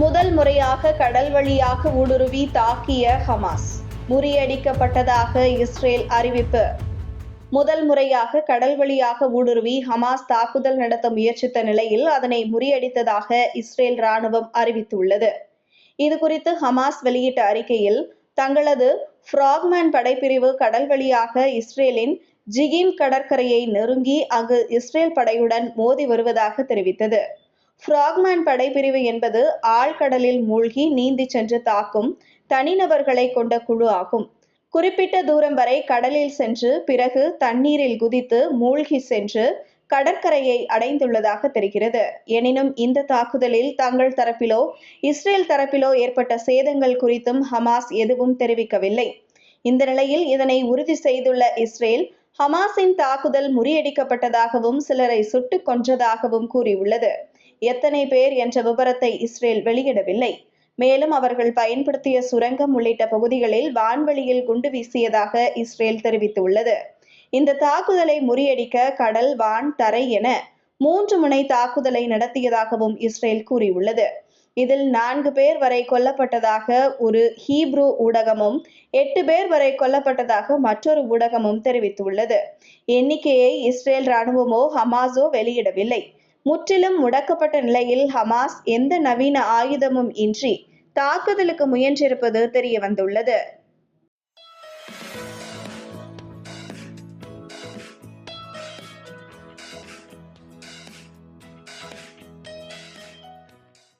முதல் முறையாக கடல் வழியாக ஊடுருவி தாக்கிய ஹமாஸ். முறியடிக்கப்பட்டதாக இஸ்ரேல் அறிவிப்பு. முதல் முறையாக கடல் வழியாக ஊடுருவி ஹமாஸ் தாக்குதல் நடத்த முயற்சித்த நிலையில் அதனை முறியடித்ததாக இஸ்ரேல் ராணுவம் அறிவித்துள்ளது. இது குறித்து ஹமாஸ் வெளியிட்ட அறிக்கையில் தங்களது ஃப்ராக்மேன் படைப்பிரிவு கடல் வழியாக இஸ்ரேலின் ஜிகின் கடற்கரையை நெருங்கி அங்கு இஸ்ரேல் படையுடன் மோதி வருவதாக தெரிவித்தது. ஃப்ராக்மேன் படைப்பிரிவு என்பது ஆழ்கடலில் மூழ்கி நீந்தி சென்று தாக்கும் தனிநபர்களை கொண்ட குழு ஆகும். குறிப்பிட்ட தூரம் வரை கடலில் சென்று பிறகு தண்ணீரில் குதித்து மூழ்கி சென்று கடற்கரையை அடைந்துள்ளதாக தெரிகிறது. எனினும் இந்த தாக்குதலில் தங்கள் தரப்பிலோ இஸ்ரேல் தரப்பிலோ ஏற்பட்ட சேதங்கள் குறித்தும் ஹமாஸ் எதுவும் தெரிவிக்கவில்லை. இந்த நிலையில் இதனை உறுதி செய்துள்ள இஸ்ரேல் ஹமாஸின் தாக்குதல் முறியடிக்கப்பட்டதாகவும் சிலரை சுட்டுக் கொன்றதாகவும் கூறியுள்ளது. எத்தனை பேர் என்ற விவரத்தை இஸ்ரேல் வெளியிடவில்லை. மேலும் அவர்கள் பயன்படுத்திய சுரங்கம் உள்ளிட்ட பகுதிகளில் வான்வெளியில் குண்டு வீசியதாக இஸ்ரேல் தெரிவித்துள்ளது. இந்த தாக்குதலை முறியடிக்க கடல் வான் தரை என மூன்று முனை தாக்குதலை நடத்தியதாகவும் இஸ்ரேல் கூறியுள்ளது. இதில் நான்கு பேர் வரை கொல்லப்பட்டதாக ஒரு ஹீப்ரூ ஊடகமும் எட்டு பேர் வரை கொல்லப்பட்டதாக மற்றொரு ஊடகமும் தெரிவித்துள்ளது. எண்ணிக்கையை இஸ்ரேல் ராணுவமோ ஹமாஸோ வெளியிடவில்லை. முற்றிலும் முடக்கப்பட்ட நிலையில் ஹமாஸ் எந்த நவீன ஆயுதமும் இன்றி தாக்குதலுக்கு முயன்றிருப்பது தெரிய வந்துள்ளது